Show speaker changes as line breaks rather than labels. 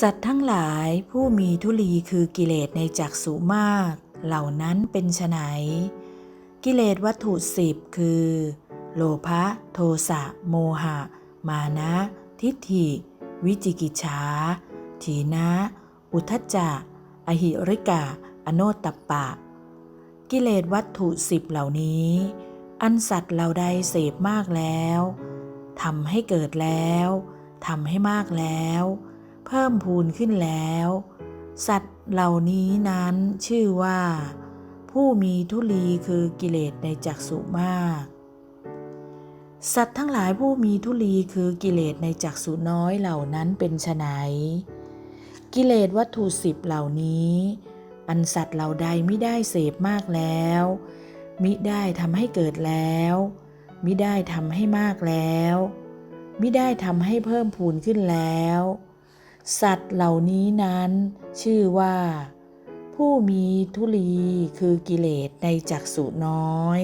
สัตว์ทั้งหลายผู้มีทุลีคือกิเลสในจักสุมาก เหล่านั้นเป็นไฉนกิเลสวัตถุสิบคือ โลภะโทสะโมหะ มานะ ทิฏฐิ วิจิกิจฉาถีนะ อุทจจะอหิริกะ อโนตตัปปะ กิเลสวัตถุสิบเหล่านี้ อันสัตว์เหล่าใดเสพมากแล้วทำให้เกิดแล้วทำให้มากแล้ว เพิ่มพูนขึ้นแล้ว สัตว์เหล่านี้นั้นชื่อว่า ผู้มีทุลีคือกิเลสในจักสุมาก สัตว์ทั้งหลายผู้มีทุลีคือกิเลสในจักสุน้อยเหล่านั้นเป็นไฉนกิเลสวัตถุสิบเหล่านี้ อันสัตว์เหล่าใดไม่ได้เสพมากแล้วมิได้ทำให้เกิดแล้วมิได้ทำให้มากแล้วมิได้ทำให้เพิ่มพูนขึ้นแล้ว สัตว์เหล่านี้นั้น ชื่อว่า ผู้มีทุลีคือกิเลสในจักสุน้อย